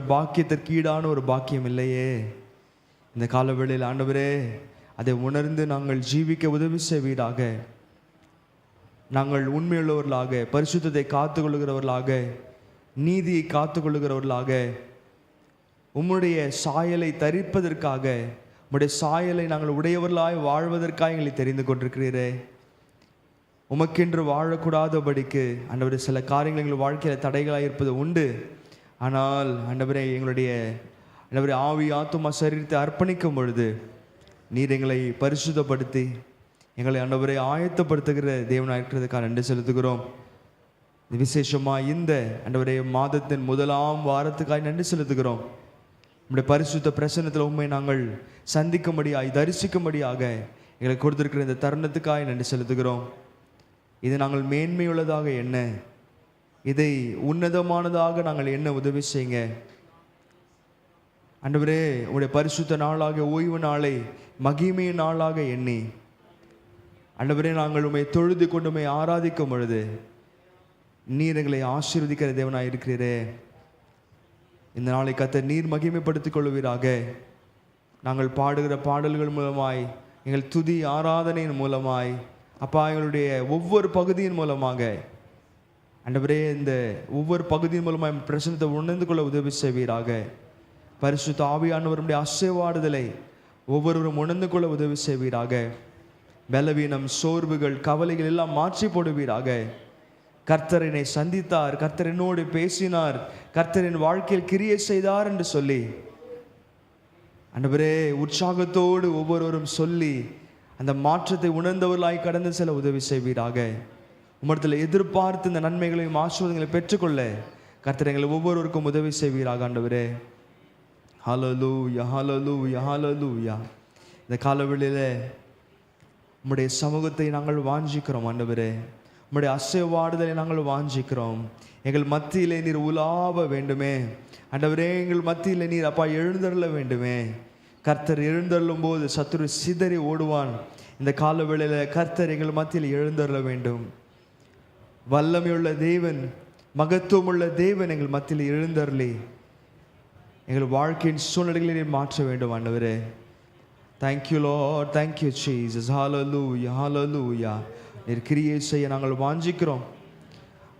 பாக்கியத்திற்கு ஈடான ஒரு பாக்கியம் இல்லையே. இந்த காலவேளையில் ஆண்டவரே அதை உணர்ந்து நாங்கள் ஜீவிக்க உதவி செய்வீராக. நாங்கள் உண்மையுள்ளவர்களாக பரிசுத்தத்தை காத்துக்கொள்கிறவர்களாக நீதியை காத்துக்கொள்ளுகிறவர்களாக உம்முடைய சாயலை தரிப்பதற்காக உம்முடைய சாயலை நாங்கள் உடையவர்களாய் வாழ்வதற்காக எங்களை தெரிந்து கொண்டிருக்கிறீரே. உமக்கென்று வாழக்கூடாதபடிக்கு ஆண்டவரே சில காரியங்கள் எங்கள் வாழ்க்கையில் தடைகளாக இருப்பது உண்டு. ஆனால் ஆண்டவரே எங்களுடைய ஆண்டவரே ஆவி ஆத்துமா சரீரத்தை அர்ப்பணிக்கும் பொழுது நீர் எங்களை பரிசுத்தப்படுத்தி எங்களை ஆண்டவரை ஆயத்தப்படுத்துகிற தேவனாக இருக்கிறதுக்காக நன்றி செலுத்துகிறோம். விசேஷமாக இந்த ஆண்டவரே மாதத்தின் முதலாம் வாரத்துக்காக நன்றி செலுத்துகிறோம். நம்முடைய பரிசுத்த பிரசனத்தில் உண்மை நாங்கள் சந்திக்கும்படியாக தரிசிக்கும்படியாக எங்களுக்கு கொடுத்துருக்கிற இந்த தருணத்துக்காக நன்றி செலுத்துகிறோம். இது நாங்கள் மேன்மையுள்ளதாக என்ன? இதை உன்னதமானதாக நாங்கள் என்ன உதவி செய்யுங்க? ஆண்டவரே உங்களுடைய பரிசுத்த நாளாக ஓய்வு நாளை மகிமை நாளாக எண்ணி. ஆண்டவரே நாங்கள் உண்மை தொழுது கொண்டு உம்மை ஆராதிக்கும் பொழுது நீர் எங்களை ஆசீர்வதிக்கிற தேவனாக இருக்கிறீரே. இந்த நாளை கத்த நீர் மகிமைப்படுத்திக் கொள்வீராக நாங்கள் பாடுகிற பாடல்கள் மூலமாய் எங்கள் துதி ஆராதனையின் மூலமாய் அப்பா எங்களுடைய ஒவ்வொரு பகுதியின் மூலமாக ஆண்டவரே இந்த ஒவ்வொரு பகுதியின் மூலமாய் பிரச்சனத்தை உணர்ந்து கொள்ள உதவி செய்வீராக. பரிசுத்த ஆவியானவருடைய அசைவாடுதலை ஒவ்வொருவரும் உணர்ந்து கொள்ள உதவி செய்வீராக. பலவீனம் சோர்வுகள் கவலைகள் எல்லாம் மாற்றி போடுவீராக. கர்த்தரினை சந்தித்தார் கர்த்தரனோடு பேசினார் கர்த்தரின் வாழ்க்கையில் கிரியை செய்தார் என்று சொல்லி. ஆண்டவரே உற்சாகத்தோடு ஒவ்வொருவரும் சொல்லி அந்த மாற்றத்தை உணர்ந்தவர்களாய் கடந்து செல்ல உதவி செய்வீராக. உம்மிடத்தில் எதிர்பார்த்து இந்த நன்மைகளையும் ஆசீர்வாதங்களை பெற்றுக்கொள்ள கர்த்தர் எங்களை ஒவ்வொருவருக்கும் உதவி செய்வீராக ஆண்டவரே. ஹalleluya ஹalleluya யா இந்த காலவெளியில் உம்முடைய சமூகத்தை நாங்கள் வாஞ்சிக்கிறோம் ஆண்டவரே. உம்முடைய அசைவாடுதலை நாங்கள் வாஞ்சிக்கிறோம். எங்கள் மத்தியிலே நீர் உலாவ வேண்டுமே. ஆண்டவரே எங்கள் மத்தியிலே நீர் அப்பா எழுந்தருள வேண்டுமே. கர்த்தர் எழுந்தருளும் போது சத்துரு சிதறி ஓடுவான். இந்த கால கர்த்தர் எங்கள் மத்தியில் எழுந்தருள வேண்டும். வல்லமையுள்ள தேவன் மகத்துவமுள்ள தேவன் எங்கள் மத்தியில் எழுந்தருளி. எங்கள் வாழ்க்கையின் சூழ்நிலைகளை மாற்ற வேண்டும் ஆண்டவரே. Thank you lord thank you Jesus hallelujah hallelujah நீர் கிரியை செய்ய நாங்கள் வாஞ்சிக்கிறோம்.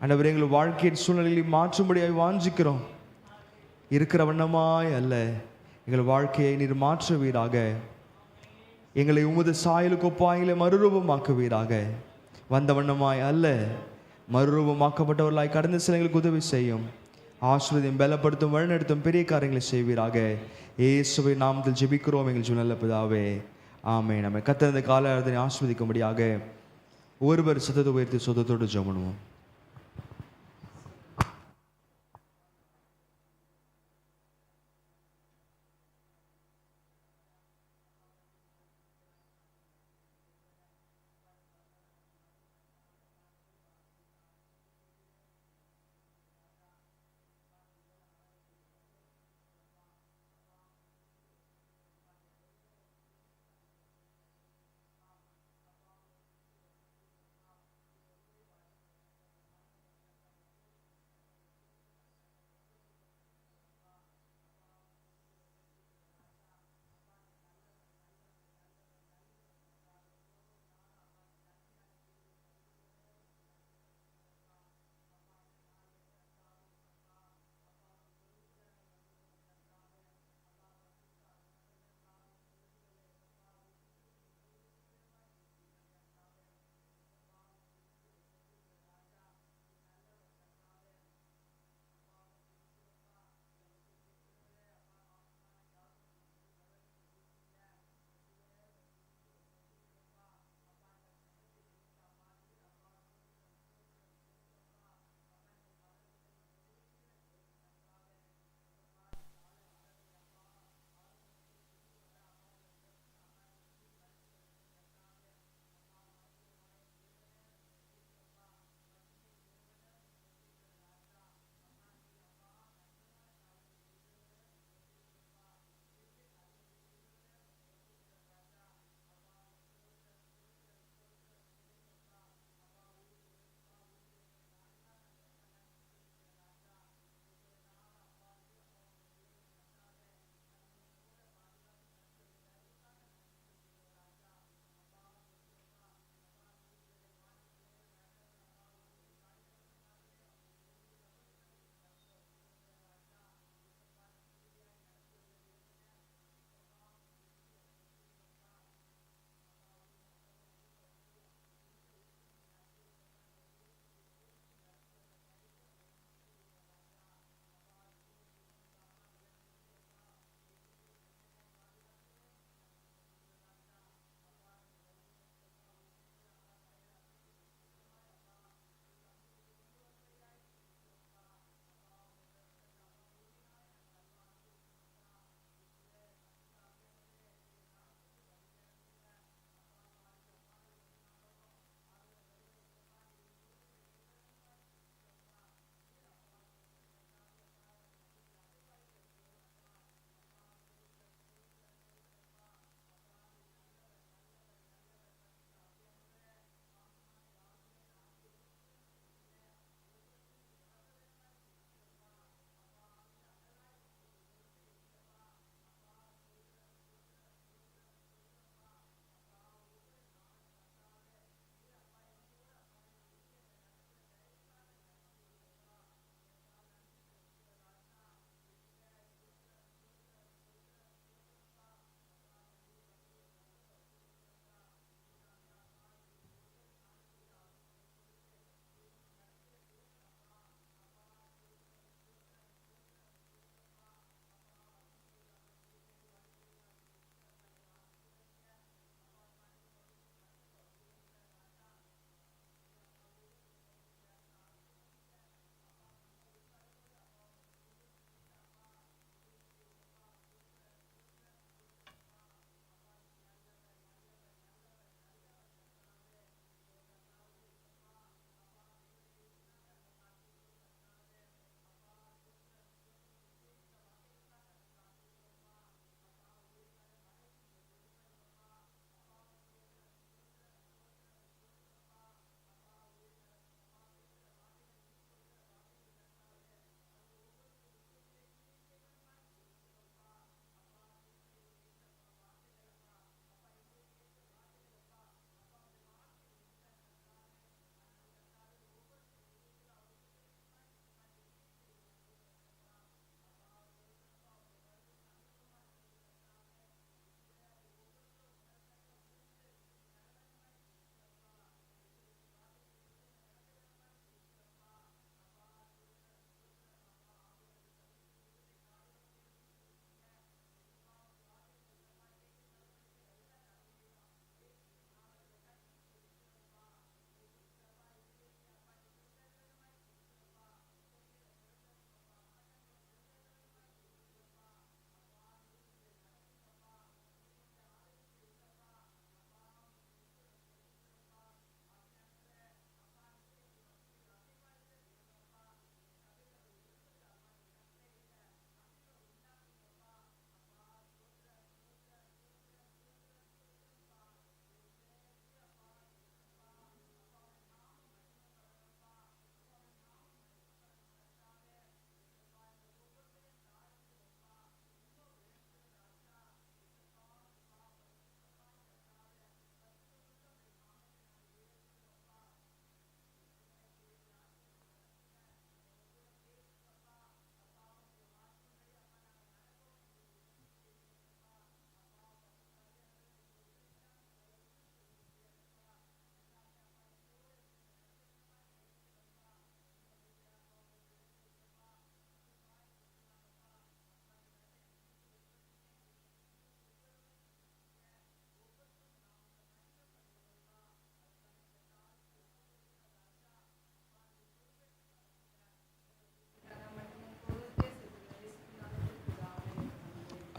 ஆண்டவர் எங்கள் வாழ்க்கையின் சூழ்நிலைகளையும் மாற்றும்படியாக வாஞ்சிக்கிறோம். இருக்கிற வண்ணமாய் அல்ல எங்கள் வாழ்க்கையை நீர் மாற்றுவீராக. எங்களை உமது சாயலுக்கு ஒப்பாயிலே மறுரூபமாக்குவீராக. வந்த வண்ணமாய் அல்ல மறுரூபமாக்கப்பட்டவர்களாய் கடந்த சில எங்களுக்கு உதவி செய்யும். ஆசிரியதையும் பலப்படுத்தும் வழிநடத்தும் பெரிய காரியங்களை செய்வீராக. ஏசுவை நாமத்தில் ஜெபிக்கிறோம் எங்கள் நல்ல பிதாவே. ஆமே நம்ம கத்திருந்த கால ஆஸ்வதிக்கும்படியாக ஒருவர் சத்தத்தை உயர்த்தி சொத்தத்தோடு ஜெபம்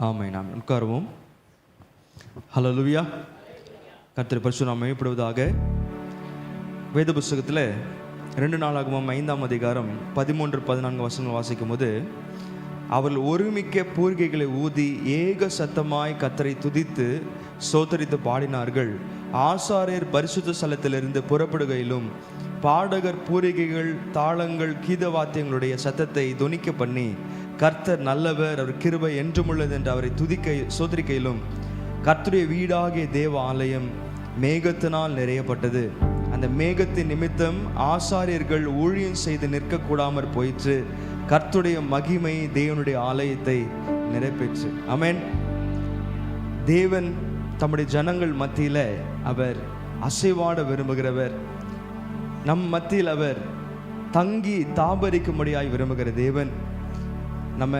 ஆமை நாம் உட்காருவோம். ஹலோ லுவியா கத்திர பரிசு நாம் மேம்படுவதாக. வேத புஸ்தகத்தில் ரெண்டு நாளாகவும் ஐந்தாம் அதிகாரம் பதிமூன்று பதினான்கு வசனங்கள் வாசிக்கும் போது அவர்கள் ஒருமிக்க பூர்கைகளை ஊதி ஏக சத்தமாய் கத்தரை துதித்து சோத்தரித்து பாடினார்கள். ஆசாரியர் பரிசுத்த ஸ்தலத்திலிருந்து புறப்படுகையிலும் பாடகர் பூரிகைகள் தாளங்கள் கீத வாத்தியங்களுடைய சத்தத்தை துணிக்க பண்ணி கர்த்தர் நல்லவர் அவர் கிருபை என்றுமுள்ளது என்று அவரை துதிக்க சோதரிக்கையிலும். கர்த்தருடைய வீடாகிய தேவ ஆலயம் மேகத்தினால் நிறையப்பட்டது. அந்த மேகத்தின் நிமித்தம் ஆசாரியர்கள் ஊழியம் செய்து நிற்கக்கூடாமற் போயிற்று. கர்த்துடைய மகிமை தேவனுடைய ஆலயத்தை நிறைவேற்று. அமேன் தேவன் தம்முடைய ஜனங்கள் மத்தியில் அவர் அசைவாட விரும்புகிறவர். நம் மத்தியில் அவர் தங்கி தாபரிக்கும்படியாய் விரும்புகிற தேவன். நம்ம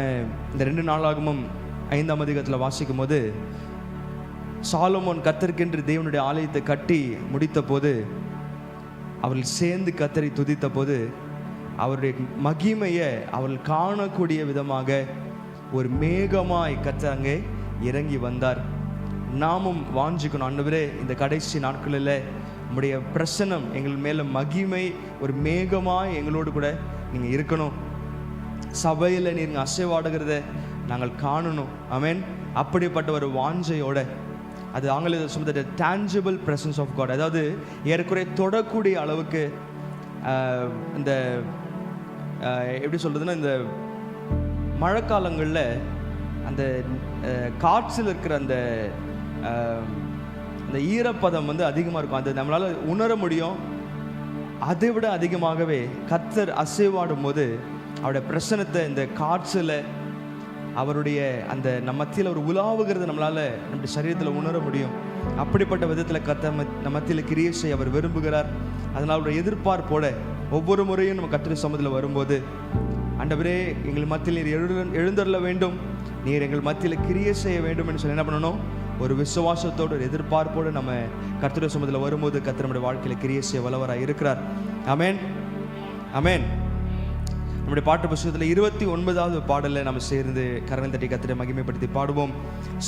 இந்த ரெண்டு நாளாகமும் ஐந்தாம் அதிகத்தில் வாசிக்கும் போது சாலமோன் கத்தருக்கென்று தேவனுடைய ஆலயத்தை கட்டி முடித்த போது அவர்கள் சேர்ந்து கத்தரை துதித்த போது அவருடைய மகிமையை அவர்கள் காணக்கூடிய விதமாக ஒரு மேகமாய் கத்தர் அங்கே இறங்கி வந்தார். நாமும் வாஞ்சிக்கணும். அன்றுவரே இந்த கடைசி நாட்களில் உங்களுடைய பிரசனம் எங்கள் மேலே மகிமை ஒரு மேகமாய் எங்களோடு கூட நீங்கள் இருக்கணும். சபையில் நீங்கள் அசைவாடுகிறத நாங்கள் காணணும். அமேன் அப்படிப்பட்ட ஒரு வாஞ்சையோட அது ஆங்கிலத்தில் சொல்றது டேஞ்சபிள் ப்ரெசன்ஸ் ஆஃப் காட் அதாவது ஏற்குறை தொடக்கூடிய அளவுக்கு இந்த எப்படி சொல்கிறதுன்னா இந்த மழைக்காலங்களில் அந்த காற்றில் இருக்கிற அந்த அந்த ஈரப்பதம் வந்து அதிகமாக இருக்கும். அது நம்மளால் உணர முடியும். அதை விட அதிகமாகவே கத்தர் அசைவாடும் போது அவருடைய பிரசனத்தை இந்த காட்சில் அவருடைய அந்த நம்ம மத்தியில் அவர் உலாவுகிறது நம்மளால் நம்முடைய சரீரத்தில் உணர முடியும். அப்படிப்பட்ட விதத்தில் கத்த நம்ம மத்தியில் கிரியை செய்ய அவர் விரும்புகிறார். அதனால் அவருடைய எதிர்பார்ப்போட ஒவ்வொரு முறையும் நம்ம கத்திரி சமூகத்தில் வரும்போது ஆண்டவரே எங்கள் மத்தியில் நீர் எழு எழுந்தருள வேண்டும். நீர் எங்கள் மத்தியில் கிரியை செய்ய வேண்டும். என்று சொல்லி என்ன பண்ணணும்? ஒரு விசுவாசத்தோடு ஒரு எதிர்பார்ப்போடு நம்ம கத்திர சமூகத்தில் வரும்போது கர்த்தர் நம்முடைய வாழ்க்கையில் கிரியை செய்ய வல்லவராக இருக்கிறார். அமேன் அமேன் நம்முடைய பாட்டு புஸ்தகத்தில் இருபத்தி ஒன்பதாவது பாடலை நம்ம சேர்ந்து கரணம் தட்டி கத்திர மகிமைப்படுத்தி பாடுவோம்.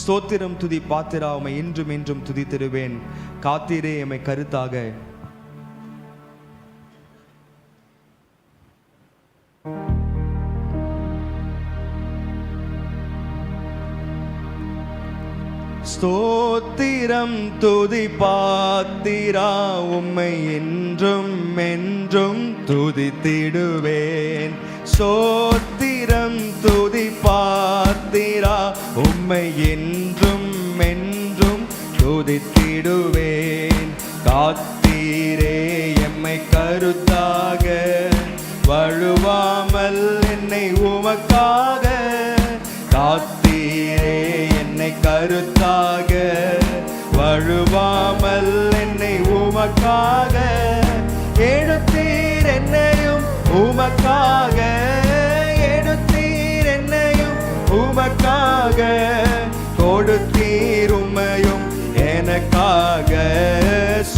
ஸ்தோத்திரம் துதி பாத்திரா உமை இன்றும் இன்றும் துதி தருவேன் காத்தீரே எம்மை கருத்தாக. ஸ்தோத்திரம் துதி பாத்திரா உம்மை என்றும் என்றும் துதித்திடுவேன். சோத்திரம் துதி பாத்திரா உம்மை என்றும் என்றும் துதித்திடுவேன். காத்தீரே எம்மை கருத்தாக. வழுவாமல் என்னை உமக்காக. காத்தீரே என்னை கருத்தாக. வழுவாமல் என்னை உமக்காக. எழுத்த உமக்காக எடுத்தீர் என்னையும் உமக்காக கொடுத்தீர் உம்மையும். எனக்காக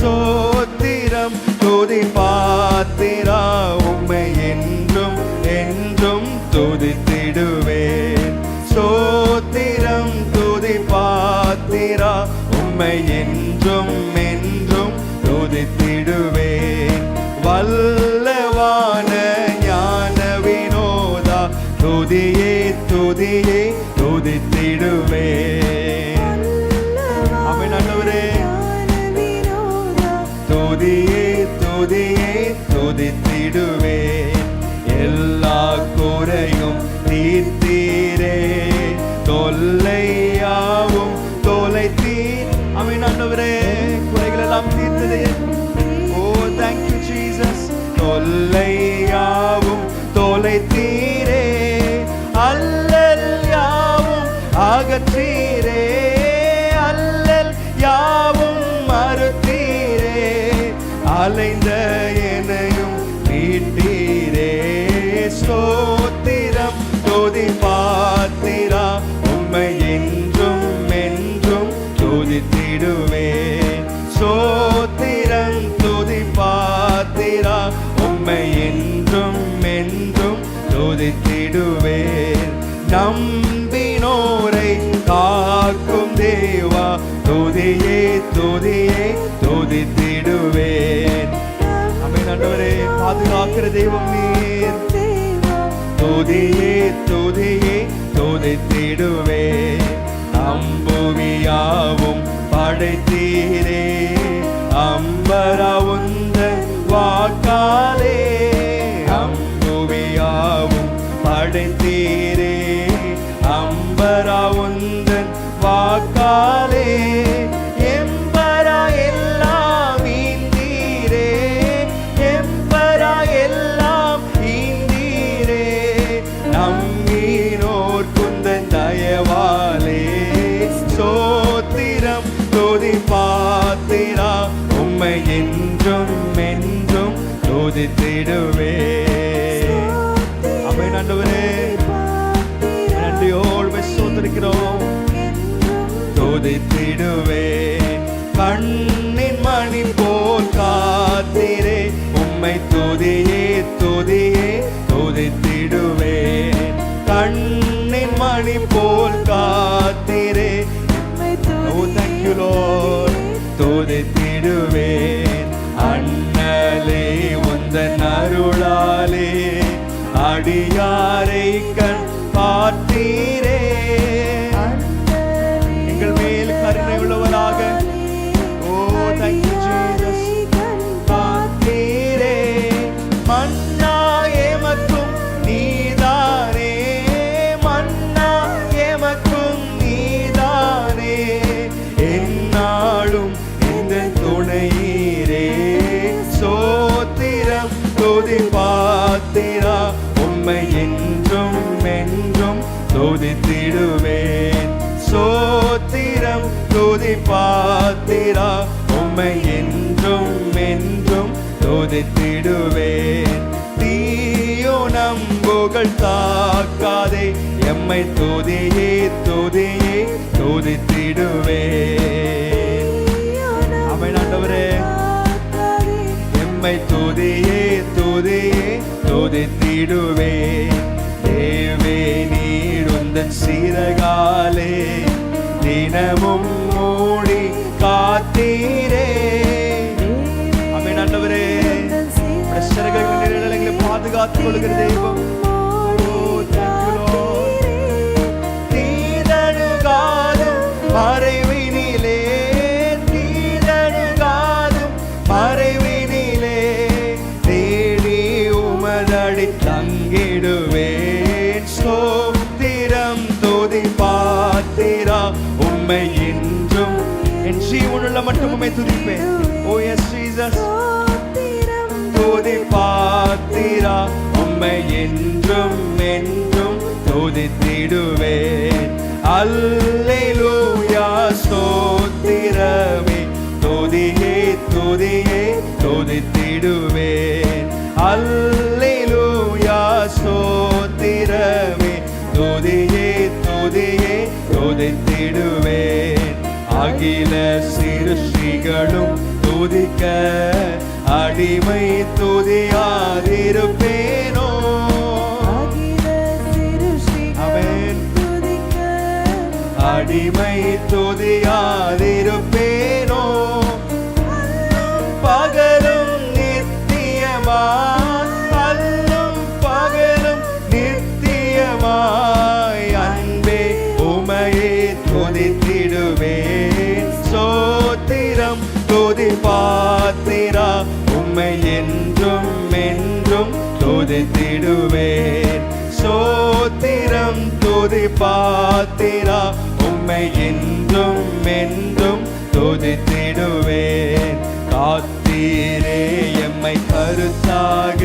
சோத்திரம் துதி பாத்திரா உம்மை என்றும் என்றும் துதித்திடுவேன். சோத்திரம் துதி பாத்திரா உம்மை என்றும் என்றும் துதித்திடுவேன். வல்ல எல்லாம் துதியே துதியே துதித்திடுவேன். அமை நண்டவரே பாதுகாக்கிற தெய்வம் நீர். துதியே துதியே துதித்திடுவேன். அம்புவியாவும் படைத்தீரே. அம்பரா உந்தன் வாக்காலே. அம்புவியாவும் படைத்தீரே. அம்பரா உந்தன் வாக்காலே. துதித்திடுவே அவை நண்டுவரே நன்றியோடு சோதரிக்கிறோம். துதித்திடுவே கண்ணின் மணி போல் காத்திரே. உம்மை துதியே துதியே துதித்திடுவே கண்ணின் மணி போல் காத்திரே. Oh, ஓ தேங்க்யூ லோர் துதித்திடுவேன் அடியாரை கண் பார்த்தீரே துதியே துதியே துதித்திடுவே. அமை ஆண்டவரே. எம்மை துதியே துதியே துதித்திடுவே. தேவே நீருந்தன் சீரகாலே தினமும் மூடி காத்தீரே. அமை ஆண்டவரே. பிரச்சனைகள் பாதுகாத்துக் கொள்கிற தெய்வம் மறைவினிலே தீதணுகாதும் மறைவினிலே தேடி உமதடி தங்கிடுவேன். சோத்திரம் துதி பாத்திரா உம்மை என்றும் என் ஜீவனுள்ள மட்டும் உம்மை துதிப்பேன். ஓ எஸ் ஜீசஸ் துதி பாத்திரா உம்மை என்றும் என்றும் துதித்திடுவேன். அல்லேலூயா ஸ்தோத்திரமே துதியே துதியே துதித்திடுவேன் அல்லேலூயா ஸ்தோத்திரமே துதியே துதியே துதித்திடுவேன் அகில சிருஷ்டிகளும் துதிக்க அடிமை துதியாதிருப்பேனோ மகிமை துதியாதிருப்பேனோ பகலும் நித்தியமா? அல்லும் பகலும் நித்தியமாய் அன்பே உமையே துதித்திடுவேன். சோத்திரம் துதி பாத்திரா உம்மை என்றும் என்றும் துதித்திடுவேன். சோத்திரம் துதி பாத்திரா உம்மை என்றும் என்றும் துதித்திடுவேன். காத்தீரே எம்மை கருத்தாக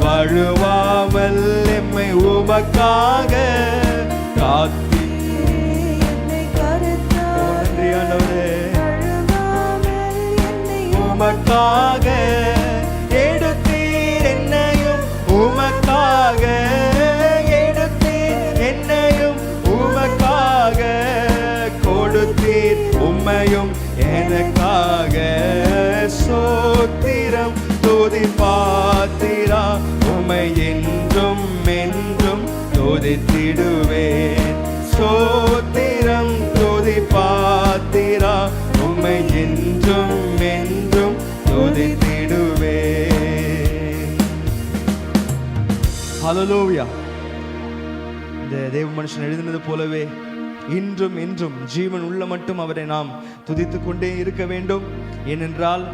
வழுவாமல் எம்மை உமக்காக. காத்தி நன்றி ஆண்டவரே. உமக்காக. துதி பாத்திரா? உமை என்றும் என்றும் துதித்திடுவேன். சோத்திரம் துதி பாத்திரா? உமை என்றும் என்றும் துதித்திடுவேன். ஹலலோவியா இந்த தேவ மனுஷன் எழுதினது போலவே இன்றும் என்றும் ஜீவன் உள்ள மட்டும் அவரை நாம் துதித்துக்கொண்டே இருக்க வேண்டும். ஏனென்றால்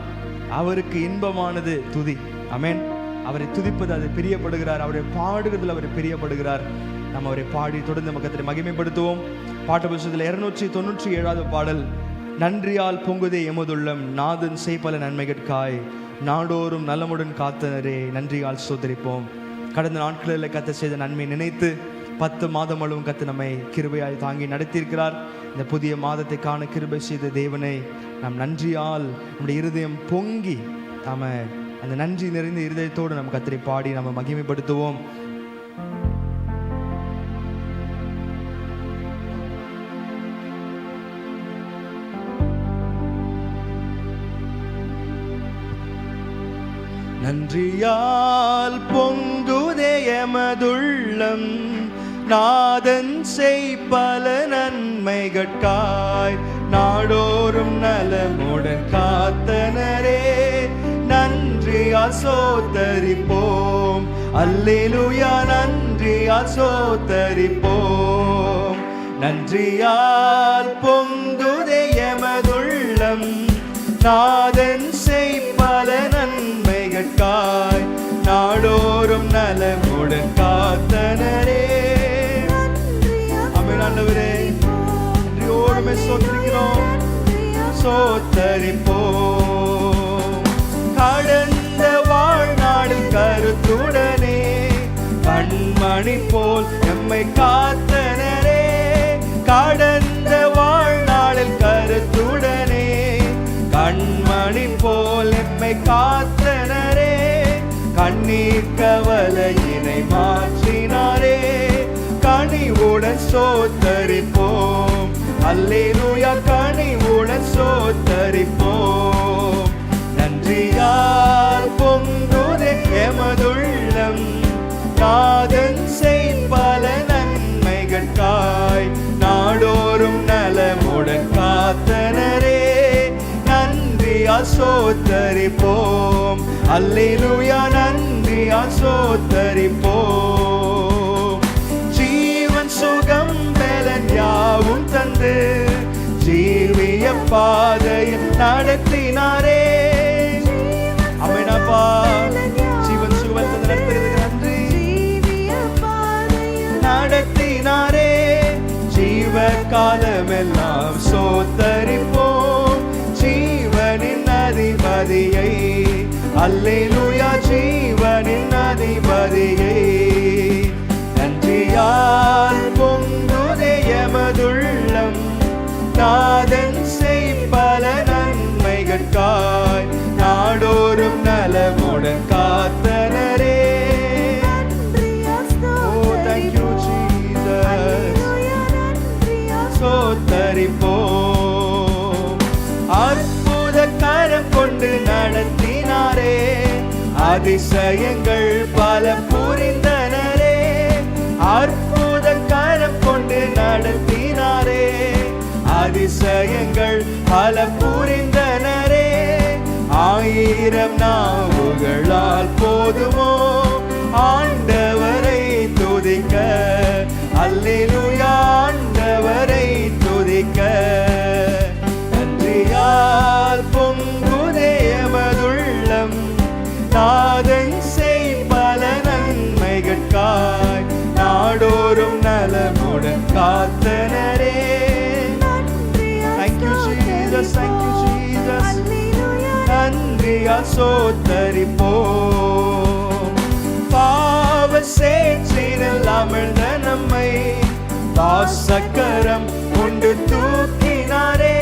அவருக்கு இன்பமானது துதி. அமேன் அவரை துதிப்பது அது பிரியப்படுகிறார். அவரை பாடுகிறதில் அவர் பிரியப்படுகிறார். நம்ம அவரை பாடி தொடர்ந்து மக்கத்தை மகிமைப்படுத்துவோம். பாட்டு புத்தகத்தில் இருநூற்றி தொண்ணூற்றி ஏழாவது பாடல் நன்றியால் பொங்குதே எமதுள்ளம் நாதன் செய்பல நன்மைகட்காய். நாடோறும் நலமுடன் காத்தனரே நன்றியால் சோதரிப்போம் கடந்த நாட்களில் கத்த செய்த நன்மை நினைத்து பத்து மாதம் அளவும் கத்து நம்மை கிருபையாய் தாங்கி நடத்தியிருக்கிறார். இந்த புதிய மாதத்தை காண கிருபை செய்த தேவனை நாம் நன்றியால் நம்முடைய இருதயம் பொங்கி நாம அந்த நன்றி நிறைந்த இருதயத்தோடு நம்ம கத்தரை பாடி நம்ம மகிமைப்படுத்துவோம். நன்றியால் பொங்குதே எமதுள்ளம். நாதன் செய் பல நன்மைகட்காய் நாடோறும் நலமுடன் காத்தனரே நன்றி அசோத்தரிப்போம். அல்லேலுயா நன்றி அசோத்தரிப்போம். நன்றியால் பொங்குதே மதுள்ளம் நாதன் செய் பல நன்மைகட்காய் நாடோறும் நலமுடன் காத்தனரே ஆண்டவரே. நன்றியோடுமே சோத்திருக்கிறோம். சோத்தரிப்போம். கடந்த வாழ்நாளில் கருத்துடனே கண்மணி போல் எம்மை காத்தனரே. கடந்த வாழ்நாளில் கருத்துடனே கண்மணி போல் எம்மை காத்தனரே. கண்ணீர் கவலையினை மாற்றினாரே. கனிவுடன் சோத்தரிப்போம். அல்லேலூயா கனிவுடன் சோத்தரிப்போம். நன்றியால் பொங்குதே எமதுள்ளம். காதன் செய் பல நன்மைகட்காய் நாடோறும் நலமுடன் காத்தனரே நன்றி சோத்தரிப்போம். அல்லேலூயா நன்றி சோத்தரிப்போம். சுகம் பலன் யாவும் தந்து ஜீவிய பாதையில் நடத்தினாரே. அமேனப்பா ஜீவன் சுகம் தந்து நடத்துகிறதுக்கு நன்றி. நடத்தினாரே. ஜீவ காலமெல்லாம் சோத்தரிப்போம். ஜீவனின் அதிபதியை அல்லேலூயா ஜீவனின் அதிபதியை. நாதன் செய் பல நன்மைகட்காய் நாடோறும் நலமுடன் காத்தனரே. சோத்தரிப்போம் அற்புத கரம் கொண்டு நடத்தினாரே. அதிசயங்கள் பல அதிசயங்கள் பல புரிந்தனரே. ஆயிரம் நாவுகளால் போதுமோ? ஆண்டவரை துதிக்க. அல்லேலூயா ஆண்டவரை துதிக்க. நன்றியால் பொங்குதே எமதுள்ளம் சோத்தரிப்போம். பாவ சேற்றினில் அமிழ்ந்த நம்மை வாசக்கரம் கொண்டு தூக்கினாரே.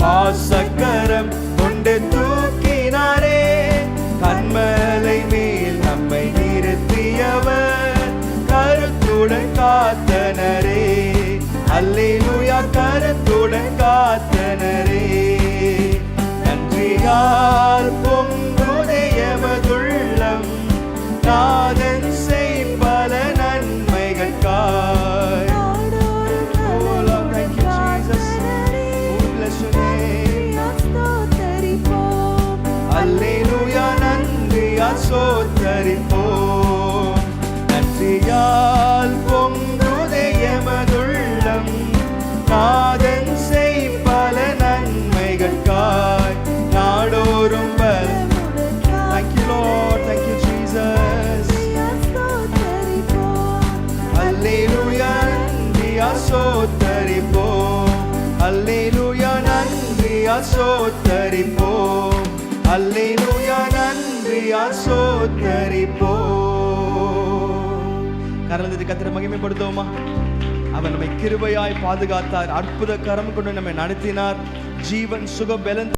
பாசக்கரம் கொண்டு தூக்கினாரே. கண்மலை மேல் நம்மை நிறுத்தியவர். கருத்துடன் காத்தனரே. அல்லேலூயா. காத்தனரே. நன்றியால் பொங்குதே அல்லேலூயா நன்றியா சோத்தரிப்போம் கரந்தது கத்திர மகிமைப்படுத்துவோமா? அவர் நம்மை கிருபையாய் பாதுகாத்தார் அற்புத கரம் கொண்டு நம்மை நடத்தினார். ஜீவன் சுக பலன்